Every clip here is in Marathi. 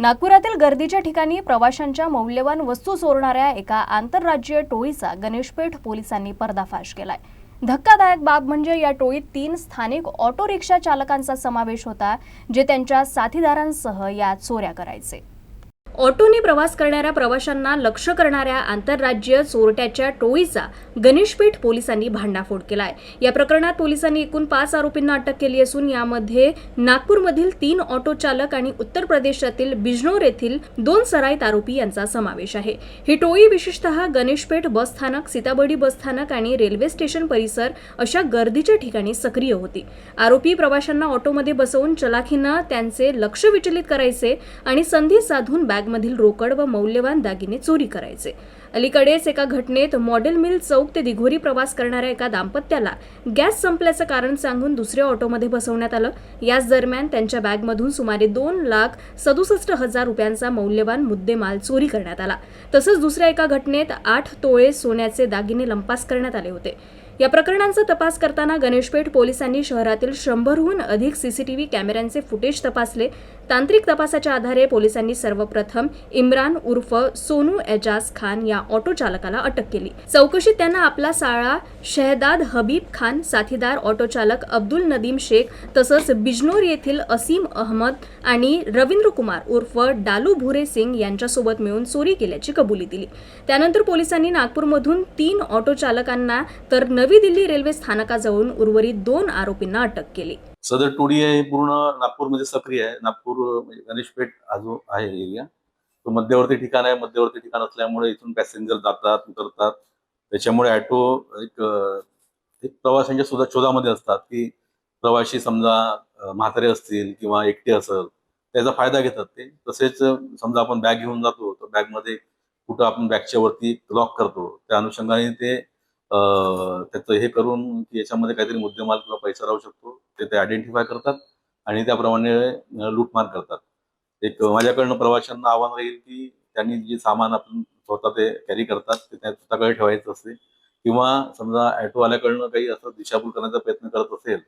नागपुरातील गर्दीच्या ठिकाणी प्रवाशांच्या मौल्यवान वस्तू चोरणाऱ्या एका आंतरराज्यीय टोळीचा गणेशपेठ पोलिसांनी पर्दाफाश केलाय. धक्कादायक बाब म्हणजे या टोळीत तीन स्थानिक ऑटो रिक्षा चालकांचा समावेश होता जे त्यांच्या साथीदारांसह या चोऱ्या करायचे. ऑटोने प्रवास करणाऱ्या प्रवाशांना लक्ष करणाऱ्या आंतरराज्य चोरट्याच्या टोळीचा गणेशपेठ पोलिसांनी भांडाफोड केलाय. या प्रकरणात पोलिसांनी एकूण पाच आरोपींना अटक केली असून यामध्ये नागपूरमधील तीन ऑटो चालक आणि उत्तर प्रदेशातील बिजनोर येथील दोन सराईत आरोपी यांचा समावेश आहे. ही टोळी विशेषतः गणेशपेठ बस स्थानक सीताबर्डी बस स्थानक आणि रेल्वे स्टेशन परिसर अशा गर्दीच्या ठिकाणी सक्रिय होती. आरोपी प्रवाशांना ऑटोमध्ये बसवून चलाखीनं त्यांचे लक्ष विचलित करायचे आणि संधी साधून बॅग बॅगमधील रोकड व मौल्यवान दागिने चोरी करायचे. अलीकडेच एका घटनेत मॉडेल मिल चौक ते दिघोरी प्रवास करणाऱ्या एका दाम्पत्याला गॅस संपल्याचं कारण सांगून दुसऱ्या ऑटोमध्ये बसवण्यात आलं. याच दरम्यान त्यांच्या बॅगमधून सुमारे दोन लाख सदुसष्ट हजार रुपयांचा मौल्यवान मुद्देमाल चोरी करण्यात आला. तसंच दुसऱ्या एका घटनेत आठ तोळे सोन्याचे दागिने लंपास करण्यात आले होते. या प्रकरणांचा तपास करताना गणेशपेठ पोलिसांनी शहरातील शंभरहून अधिक सीसीटीव्ही कॅमेऱ्यांचे फुटेज तपासले. तांत्रिक तपासाच्या आधारे पोलिसांनी सर्वप्रथम इम्रान उर्फ सोनू एजाज खान या ऑटो चालकाला अटक केली. चौकशीत त्यांना आपला साळा शहदाद हबीब खान साथीदार ऑटो चालक अब्दुल नदीम शेख तसंच बिजनोर येथील असीम अहमद आणि रवींद्र कुमार उर्फ डालू भुरे सिंग यांच्यासोबत मिळून चोरी केल्याची कबुली दिली. त्यानंतर पोलिसांनी नागपूरमधून तीन ऑटो चालकांना तर नवी दिल्ली रेल्वे स्थानकाजवळून उर्वरित दोन आरोपींना अटक केली. सदर टोळी आहे पूर्ण नागपूरमध्ये म्हणजे सक्रिय आहे. नागपूर म्हणजे गणेशपेठ हा जो आहे एरिया. तो मध्यवर्ती ठिकाण आहे. मध्यवर्ती ठिकाण असल्यामुळे इथून पॅसेंजर जातात उतरतात. त्याच्यामुळे ऑटो एक एक प्रवाशांच्या सुद्धा शोधामध्ये असतात की प्रवासी समजा म्हातारे असतील किंवा एकटे असेल त्याचा फायदा घेतात ते. तसेच समजा आपण बॅग घेऊन जातो तर बॅगमध्ये कुठं आपण बॅगच्या वरती लॉक करतो. त्या अनुषंगाने ते त्याचं हे करून की याच्यामध्ये काहीतरी मुद्देमाल किंवा पैसा राहू शकतो. ते ते आयडेंटिफाय करतात आणि त्याप्रमाणे लूटमार करतात. एक माझ्याकडनं प्रवाशांना आव्हान राहील की त्यांनी जे सामान आपण स्वतः ते कॅरी करतात ते त्या स्वतःकडे ठेवायचं असते किंवा समजा ऑटोवाल्याकडनं काही असं दिशाभूल करण्याचा प्रयत्न करत असेल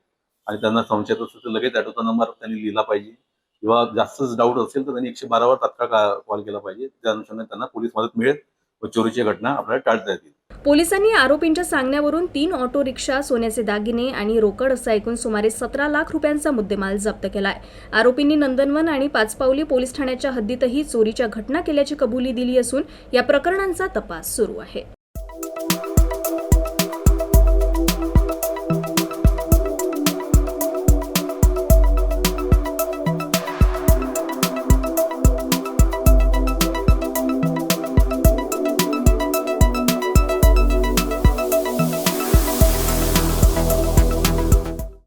आणि त्यांना संशयत असेल तर लगेच ऑटोचा नंबर त्यांनी लिहिला पाहिजे किंवा जास्तच डाऊट असेल तर त्यांनी एकशे बारावर तात्काळ कॉल केला पाहिजे. त्या अनुषंगाने त्यांना पोलीस मदत मिळेल व चोरीची घटना आपल्याला टाळता येतील. पोलिसांनी आरोपींच्या सांगण्यावरून तीन ऑटो रिक्षा सोन्याचे दागिने आणि रोकड असा ऐकून सुमारे सतरा लाख रुपयांचा मुद्देमाल जप्त केलाय. आरोपींनी नंदनवन आणि पाचपावली पोलीस ठाण्याच्या हद्दीतही चोरीच्या घटना केल्याची कबुली दिली असून या प्रकरणांचा तपास सुरू आहे.